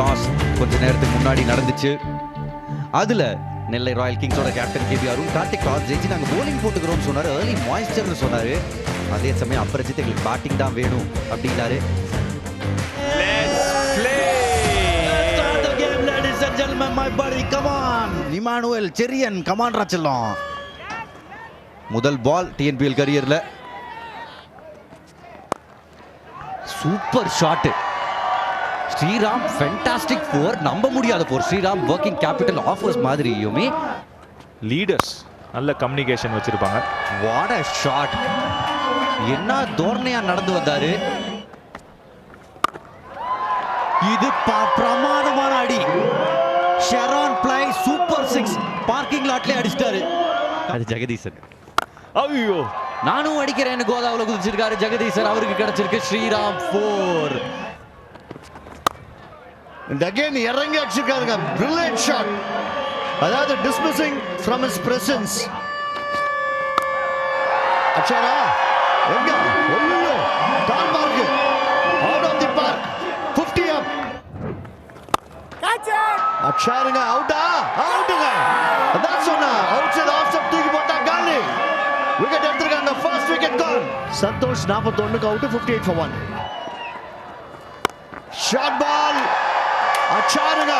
Toss கொஞ்ச நேரத்துக்கு முன்னாடி நடந்துச்சு. அதுல நெல்லை ராயல் கிங்ஸோட captain KP Arun Karthik toss ஜெயிச்சு நாங்க போலிங் போட்டுக்கிறோம்னு சொன்னாரு. ஏர்லி மாய்ஸ்டர்னு சொன்னாரு. அதே சமயம் அபரஜித் எங்களுக்கு பேட்டிங் தான் வேணும் அப்படின்னாரு. இமானுவேல் செரியன் கமான் ராச்செல்லம் முதல் ball TNPL கரியர்ல super shot Sriram fantastic four நம்ப முடியாத four Sriram working capital offers மாதிரி யுமி லீடர்ஸ் நல்ல கம்யூனிகேஷன் வச்சிருப்பாங்க. வாட் அ ஷாட் என்ன தோரணையா நடந்து வந்தாரு? இது பிரமாதமான அடி. Sharon ply super six parking லாட்ல அடிச்சிட்டாரு. அது ஜெகதீசன். ஐயோ. நானும் அடிக்கிறேன்னு கோதாவுல குதிச்சிருக்காரு ஜெகதீசன். அவருக்கு கிடைச்சிருக்கு ஸ்ரீராம் ஃபோர் And again இறங்கி அடிச்சிருக்காருங்க. Brilliant ஷாட் அதாவது dismissing from his presence. அச்சாரா எங்க? ஐயோ tall mark out of the park 50 up அச்சாருங்க அவுட்டா அவுட்டுங்க அதான் சொன்னா அவுட் சைடு ஆஃப் ஸ்டெப் தூக்கி போட்டா காலி. விக்கெட் எடுத்திருக்காங்க ஃபர்ஸ்ட் விக்கெட் கால் சந்தோஷ் 41க்கு அவுட் 58 ஃபார் 1 ஷார்ட் பால் அச்சாருங்க.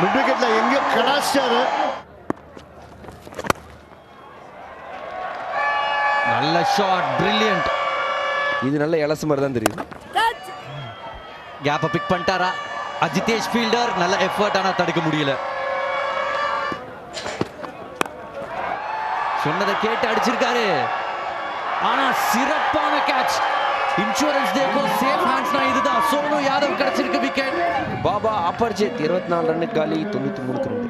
மிட் விக்கெட்ல எங்க கடாச்சிட்டாரு நல்ல ஷாட் பிரில்லியன்ட் இது நல்ல இலசு மாதிரி தான் தெரியுது. கேப்பை பிக் பண்ணிட்டாரா? அஜிதேஷ் ஃபீல்டர் நல்ல எஃபர்ட் ஆனா தடுக்க முடியல. சொன்னதை கேட்டு அடிச்சிருக்காரு. ஆனா சிறப்பான கேட்ச் இன்சூரன்ஸ் தேக்கோ சேஃப் ஹேண்ட்ஸ்னா இதுதான். சோனு யாதவ் கிடைச்சிருக்கு விக்கெட் பாபா அபர்ஜித் இருபத்தி நாலு ரன்னு காலி தொண்ணூத்தி மூணுக்கு ரெண்டு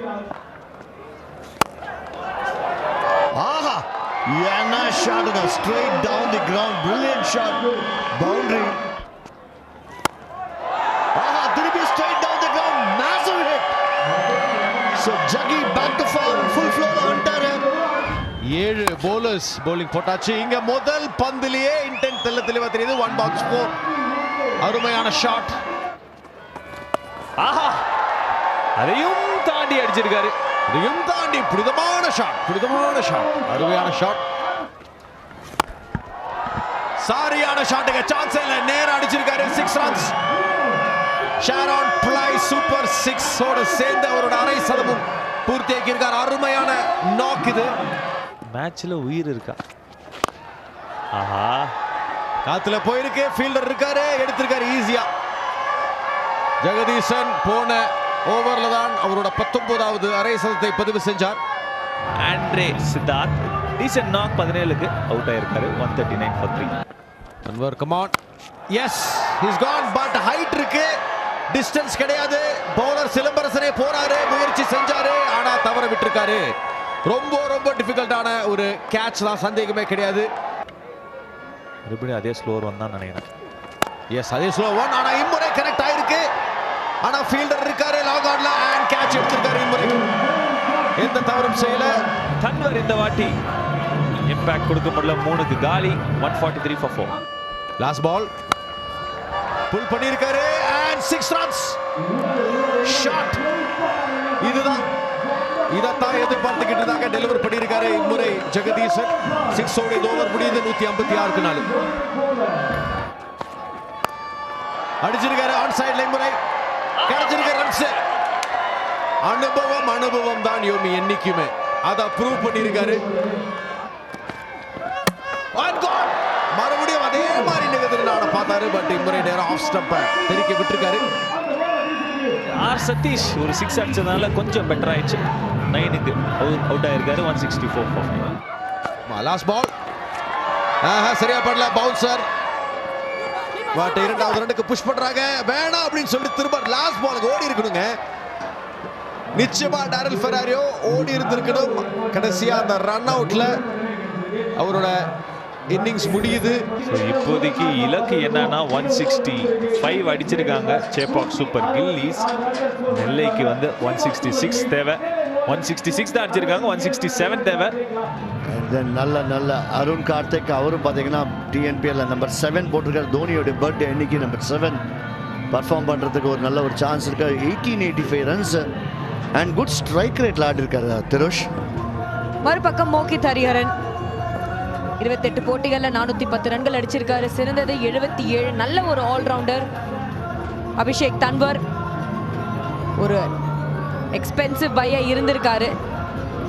ஆஹா என்ன ஷாட்டுங்க straight down the ground brilliant shot boundary bowlers bowling போட்டாச்சு. இங்க முதல் பந்திலேயே இன்டென்ட் தெல்ல தெளிவா தெரியுது ஒன் பாக்ஸ் ஃபோர் அருமையான ஷாட் ஆஹா. அதையும் தாண்டி அடிச்சிருக்காரு. இதையும் தாண்டி புனிதமான ஷாட் புனிதமான ஷாட் அருமையான ஷாட் சாரியான ஷாட்டுங்க சான்ஸ் இல்ல. நேரா அடிச்சிருக்காரு. Six runs ஷாரான் ply super six சேர்ந்து அவரோட அரை சதமும் பூர்த்தியாக்கி இருக்கார் அருமையான நாக் இது. மேட்ச்ல உயிர் இருக்கா? ஆஹா. காத்துல போயிருக்கு ஃபீல்டர் இருக்காரு எடுத்திருக்காரு ஈஸியா. ஜெகதீசன் போன ஓவர்ல தான் அவரோட பத்தொன்பதாவது அரை சதத்தை பதிவு செஞ்சார். ஆண்ட்ரே சித்தார்த் டீசன்ட் நாக் பதினேழுக்கு அவுட் ஆயிருக்காரு one thirty nine for three Anwar come on yes is gone but height இருக்கு. டிஸ்டன்ஸ் கிடையாது. பவுலர் சிலம்பரசனே போறாரு முயற்சி செஞ்சாரு ஆனா தவற விட்டிருக்காரு. ரொம்ப ரொம்ப டிஃபிகல்ட்டான ஒரு கேட்ச் தான். சந்தேகமே கிடையாது. மறுபடியும் அதே ஸ்லோர் வந்தான் நினைக்கிறேன். எஸ் அதே ஸ்லோ ஒன் ஆனா இம்முறை கனெக்ட் ஆயிருக்கு. ஆனா ஃபீல்டர் இருக்காரு லாக் அவுட்ல அண்ட் கேட்ச் எடுத்திருக்காரு இம்முறை. எந்த தவறும் செய்யல. தன்வர் இந்த வாட்டி இம்பாக்ட் கொடுக்க முடியல. மூணுக்கு காலி. One forty three for four last ball pull பண்ணியிருக்காரு. அண்ட் சிக்ஸ் ரன்ஸ் ஷாட் இதைத்தான் எதிர்பார்த்துக்கிட்டு இருந்தாங்க. டெலிவர் பண்ணியிருக்காரு இம்முறை ஜெகதீசன். சிக்ஸ் ஓட ஓவர் முடியுது. நூத்தி ஐம்பத்தி ஆறுக்கு நாலு. அடிச்சிருக்காரு ஆன் சைட்ல இம்முறை கிடைச்சிருக்க ரன்ஸ் அனுபவம் அனுபவம் தான் யோமி என்னைக்குமே. அதை ப்ரூவ் பண்ணியிருக்காரு. மறுபடியும் அதே மாதிரி நிகழ்ந்து பார்த்தாரு பட் இம்முறை நேரம் ஆஃப் ஸ்டம்ப தெரிக்க விட்டுருக்காரு ஆர் சதீஷ் ஒரு சிக்ஸ் அடிச்சதுனால கொஞ்சம் பெட்டர் ஆயிடுச்சு. நைனுக்கு அவுட் ஆயிருக்காரு one sixty four last ball சரியா படல பவுன்சர் பட் இரண்டாவது ரெண்டுக்கு புஷ் பண்றாங்க. வேணாம் அப்படின்னு சொல்லி திரும்ப லாஸ்ட் பாலுக்கு ஓடி இருக்கணுங்க. நிச்சயமா டாரல் ஃபெராரியோ ஓடி இருந்திருக்கணும். கடைசியா அந்த ரன் அவுட்ல அவரோட இன்னிங்ஸ் முடியுது. ஸோ இப்போதைக்கு இலக்கு என்னன்னா ஒன் சிக்ஸ்டி ஃபைவ் அடிச்சிருக்காங்க சேப்பாக் சூப்பர் கில்லிஸ் நெல்லைக்கு வந்து ஒன் சிக்ஸ்டி சிக்ஸ் தேவை. ஒன் சிக்ஸ்டி சிக்ஸ் தான் அடிச்சிருக்காங்க ஒன் சிக்ஸ்டி செவன் தேவை நல்ல நல்ல அருண் கார்த்திக் அவரும் பார்த்தீங்கன்னா டிஎன்பிஎல் நம்பர் செவன் போட்டிருக்காரு. தோனியோட பர்த்டே இன்னைக்கு நம்பர் செவன் பர்ஃபார்ம் பண்ணுறதுக்கு ஒரு நல்ல ஒரு சான்ஸ் இருக்கு. Eighteen eighty five runs and good strike ரேட்டில் ஆடி இருக்காரு திருஷ். மறுபக்கம் மோகித் ஹரிஹரன். இருபத்தெட்டு போட்டிகள்ல நானூத்தி பத்து ரன்கள் அடிச்சிருக்காரு. சிறந்தது எழுபத்தி ஏழு நல்ல ஒரு ஆல்ரவுண்டர் அபிஷேக் தன்வர் ஒரு எக்ஸ்பென்சிவ் பையாக இருந்திருக்காரு.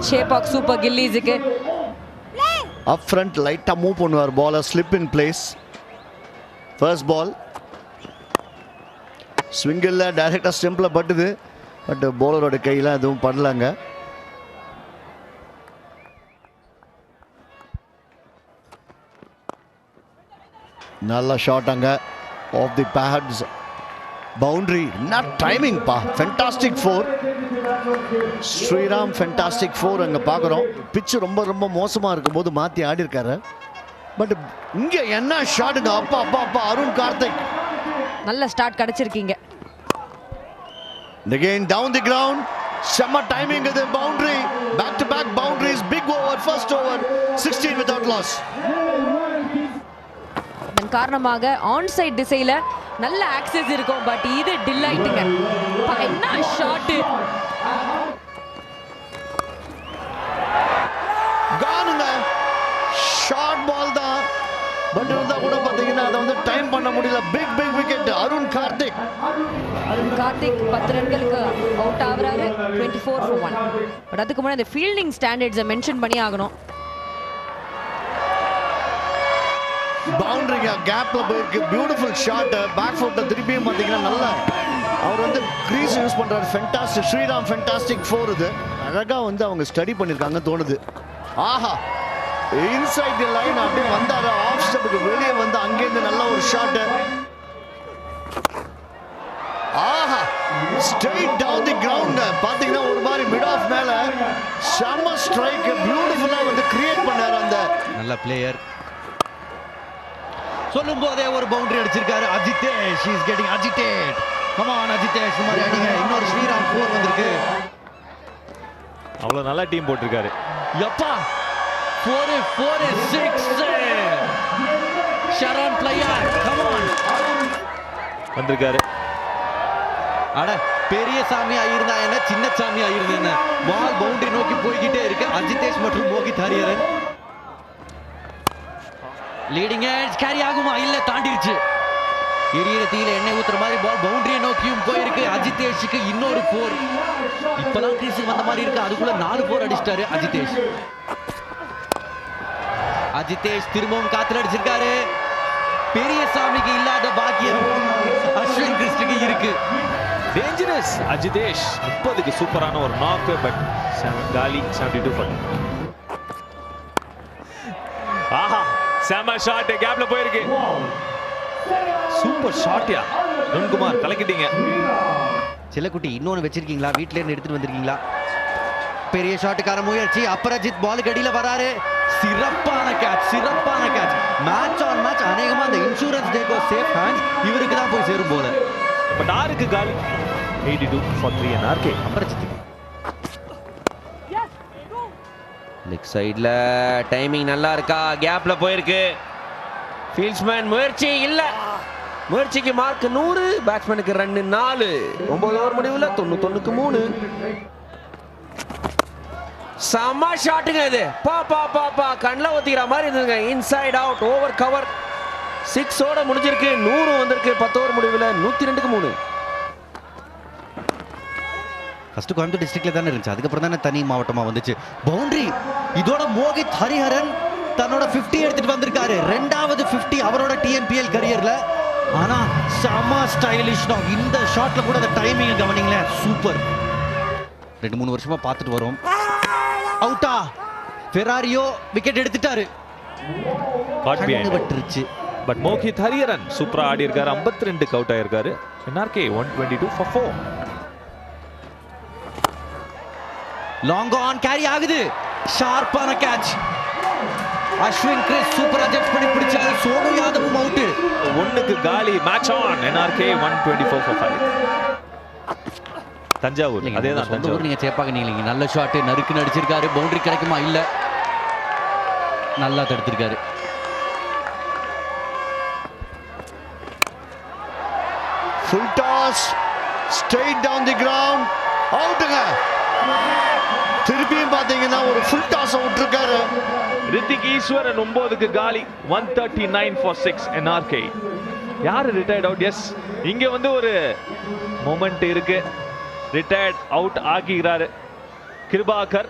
ஷேபாக் சூப்பர் கில்லீஸுக்கு அப் ஃப்ரண்ட் லைட்டாக மூவ் பண்ணுவார் பாலை slip in place first ball ஸ்விங்கில் டைரெக்டாக ஸ்டெம்பில் பட்டுது. பட் பவுலரோட கையில் எதுவும் பண்ணலாங்க நல்ல ஷாட் அங்க. Off the bats boundary not timing பா. Fantastic four Sriram fantastic four அங்கே பார்க்குறோம் பிச்சு ரொம்ப ரொம்ப மோசமாக இருக்கும்போது மாற்றி ஆடி இருக்காரு பட் இங்கே என்ன ஷாட்டுங்க அப்பா அப்பா அப்பா. அருண் கார்த்திக். நல்ல ஸ்டார்ட் கிடைச்சிருக்கீங்க. Again down the ground. செம்ம டைமிங் இது. Boundary back to back boundaries big over first over 16 without loss இதன் காரணமாக ஆன் சைட் திசையில நல்ல ஆக்சஸ் இருக்கும். பட் இது டில் ஆயிட்டுங்க என்ன ஷாட்டு கானுங்க ஷார்ட் பால் தான். பட் இருந்தா கூட பாத்தீங்கன்னா அதை வந்து டைம் பண்ண முடியல. Big big wicket Arun Karthik. Arun Karthik பத்து ரன்களுக்கு அவுட் ஆகுறாரு. Twenty four for one but அதுக்கு முன்னாடி இந்த ஃபீல்டிங் ஸ்டாண்டர்ட்ஸை மென்ஷன் பண்ணி ஆகணும். பவுண்டரிங்க கேப்ல போயிருக்கு பியூட்டிஃபுல் ஷாட் பேக் ஃபுட்டை திருப்பியும் பார்த்தீங்கன்னா நல்லா அவர் வந்து கிரீஸ் யூஸ் பண்றாரு. ஃபென்டாஸ்டிக் ஸ்ரீராம் ஃபென்டாஸ்டிக் ஃபோர் இது. அழகா வந்து அவங்க ஸ்டடி பண்ணிருக்காங்க தோணுது. ஆஹா. இன்சைட் தி லைன் அப்படியே வந்தாரு. ஆஃப் ஸ்டெப்புக்கு வெளியே வந்து அங்கேருந்து நல்ல ஒரு ஷாட் ஆஹா. ஸ்ட்ரைட் டவுன் தி கிரவுண்ட் பாத்தீங்கன்னா ஒரு மாதிரி மிட் ஆஃப் மேல. செம ஸ்ட்ரைக் பியூட்டிஃபுல்லா வந்து கிரியேட் பண்ணாரு அந்த நல்ல பிளேயர் சொல்லும் போதே ஒரு பவுண்டரி அடிச்சிருக்காரு. Ajitesh is getting agitated come on Ajitesh இந்த மாதிரி அடிங்க. இன்னொரு ஸ்ரீராம் போர் வந்திருக்கு. அவ்வளவு நல்லா டீம் போட்டிருக்காரு. எப்பா? Four four six Sharan player come on வந்திருக்காரு. அட பெரிய சாமியா இருந்தா என்ன? சின்ன சாமியா இருந்தா என்ன? பால் பவுண்டரி நோக்கி போய்கிட்டே இருக்கு. அஜிதேஷ் மற்றும் Mohit Hariharan leading edge carry ஆகுமா? இல்ல தாண்டிருச்சு. எரியிற தீயில எண்ணெய் ஊத்துற மாதிரி பால் பவுண்டரியை நோக்கியும் போயிருக்கு. அஜிதேஷுக்கு இன்னொரு போர் இப்பதான் கிரீஸுக்கு வந்த மாதிரி இருக்கு. அதுக்குள்ள நாலு போர் அடிச்சிட்டாரு அஜிதேஷ் அஜிதேஷ் திரும்பவும் காத்துல அடிச்சிருக்காரு. பெரிய சாமிக்கு இல்லாத பாக்கியம் அஸ்வின் கிறிஸ்டுக்கு இருக்கு. டேஞ்சரஸ் அஜிதேஷ் முப்பதுக்கு சூப்பரான ஒரு நாக்கு பட் காலி செவன்டி டூ பண்ணு செம ஷாட் கேப்ல போயிருக்கு. சூப்பர் ஷாட்யா அருண்குமார் கலக்கிட்டீங்க. செல்லக்குட்டி இன்னொன்னு வச்சிருக்கீங்களா? வீட்ல இருந்து எடுத்துட்டு வந்திருக்கீங்களா? பெரிய ஷாட்டுக்கான முயற்சி. அபராஜித் பாலுக்கு அடியில வராரு. சிறப்பான கேட்ச் சிறப்பான கேட்ச் மேட்ச் ஆன் மேட்ச் அநேகமா அந்த இன்சூரன்ஸ் டேக்கோ சேஃப் ஹேண்ட்ஸ் இவருக்கு தான் போய் சேரும் போல. பட் ஆறுக்கு காலி eighty two for three RK அபராஜித்துக்கு leg சைடில் டைமிங் நல்லா இருக்கா? கேப்பில் போயிருக்கு. ஃபீல்ட்ஸ்மேன் முயற்சி இல்லை. முயற்சிக்கு மார்க் நூறு பேட்ஸ்மேனுக்கு ரன்னு நாலு. ஒன்பது ஓவர் முடிவுல தொண்ணூத்தொன்னுக்கு மூணு. செம்ம ஷாட்டுங்க இது. பா பா பா பா. கண்ணில் ஒத்திக்கிற மாதிரி இருந்துங்க இன்சைட் அவுட் ஓவர் கவர் சிக்ஸோட முடிஞ்சிருக்கு. நூறு வந்திருக்கு. பத்து ஓவர் முடிவில் நூற்றி ரெண்டுக்கு மூணு. ஃபர்ஸ்ட் கோயம்புத்தூர் டிஸ்ட்ரிக்ட்ல தானே இருந்துச்சு. அதுக்கப்புறம் தானே தனி மாவட்டமா வந்துச்சு. பவுண்டரி இதோட மோகித் ஹரிஹரன் தன்னோட 50 எடுத்துட்டு வந்திருக்காரு. ரெண்டாவது 50 அவரோட டிஎன்பிஎல் கரியர்ல ஆனா செம ஸ்டைலிஷ் தான். இந்த ஷாட்ல கூட அந்த டைமிங் கவனிங்களேன். சூப்பர் ரெண்டு மூணு வருஷமா பார்த்துட்டு வரோம். அவுட்டா ஃபெராரியோ விக்கெட் எடுத்துட்டாரு. பட்டுருச்சு பட் மோகித் ஹரியரன் சூப்பரா ஆடி இருக்காரு 52 ரெண்டுக்கு அவுட் ஆயிருக்காரு. NRK one twenty two for long on carry ஆகுது. ஷார்ப்பான கேட்ச் அஸ்வின் கிறிஸ் சூப்பரா ஜட்ஜ் பண்ணி பிடிச்சாரு. சோனு யாதவும் அவுட்டு ஒண்ணுக்கு காலி. Match on NRK one twenty four for five Thanjavur. அதே தான் தஞ்சாவூர். நீங்க சேப்பாக்க நீங்க நல்ல ஷாட் நறுக்கு நடிச்சிருக்காரு. பவுண்டரி கிடைக்குமா? இல்ல. நல்லா தடுத்திருக்காரு. Full toss straight down the ground அவுட்டுங்க திருப்பியும் பார்த்தீங்கன்னா ஒரு ஃபுல் டாஸ் விட்டுருக்காரு. ரித்திக் ஈஸ்வரன் ஒன்பதுக்கு காலி one thirty nine for six NRK யார் ரிட்டையர்ட் அவுட் எஸ் இங்க வந்து ஒரு மொமெண்ட் இருக்கு. ரிட்டையர்ட் அவுட் ஆக்கிக்கிறாரு கிருபாகர்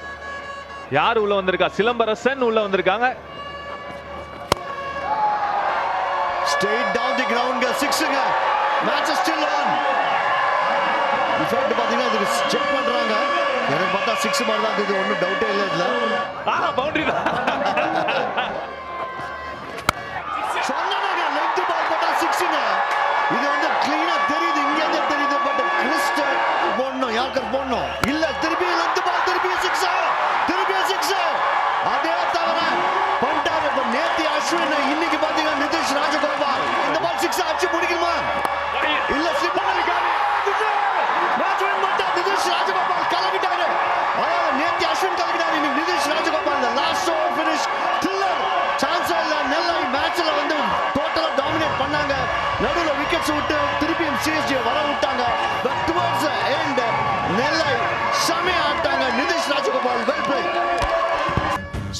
யார் உள்ள வந்திருக்கா? சிலம்பரசன் உள்ள வந்திருக்காங்க. ஸ்ட்ரெயிட் டவுன் தி கிரவுண்ட் சிக்ஸுங்க மேட்ச் ஸ்டில் ஆன் இஃபெக்ட் பார்த்தீங்கன்னா இதுக்கு பார்த்தா சிக்ஸ் மாதிரி தான் இது ஒன்றும் டவுட்டே இல்லை இதுல. பவுண்டரி தான். இது வந்து கிளீனா தெரியுது. இங்க இருந்து தெரியுது பட் கிறிஸ்ட் போடணும். யார்கர் போடணும்? இல்ல திருப்பி லெஃப்ட் பால் திருப்பி சிக்ஸ் திருப்பி சிக்ஸ் அதே தவிர பண்ணிட்டாரு இப்ப நேத்தி அஸ்வின் இன்னைக்கு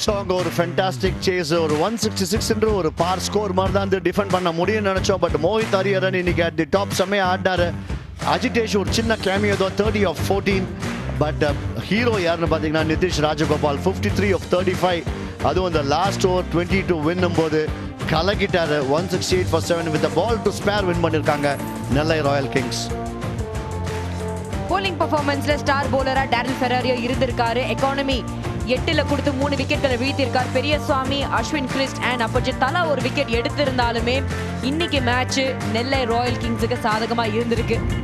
ஸோ ஒரு ஃபென்டாஸ்டிக் சேஸ் ஒரு ஒன் சிக்ஸ்டி சிக்ஸ்ன்ற ஒரு பார் ஸ்கோர் மாதிரி தான் வந்து டிஃபெண்ட் பண்ண முடியும்னு நினச்சோம். பட் மோஹித் ஹரியரன் இன்னைக்கு அட் தி டாப் செம்மையாக ஆடினாரு. அஜிடேஷ் ஒரு சின்ன கேமியோ தான் thirty off fourteen but hero யாருன்னு பார்த்தீங்கன்னா Nitish Rajagopal fifty three off thirty five அதுவும் இந்த லாஸ்ட் ஓவர் டுவெண்ட்டி டூ வின்னும் போது கலக்கிட்டாரு. One sixty eight for seven with ball to spare win பண்ணியிருக்காங்க நெல்லை ராயல் கிங்ஸ். போலிங் பர்ஃபார்மன்ஸ்ல ஸ்டார் போலரா டேரல் ஃபெராரியோ இருந்திருக்காரு. எக்கானமி எட்டுல கொடுத்து மூணு விக்கெட்களை வீழ்த்திருக்கார் பெரியசாமி அஸ்வின் கிறிஸ்ட் அண்ட் அப்போஜித். தலா ஒரு விக்கெட் எடுத்திருந்தாலுமே இன்னைக்கு மேட்ச் நெல்லை ராயல் கிங்ஸுக்கு சாதகமா இருந்திருக்கு.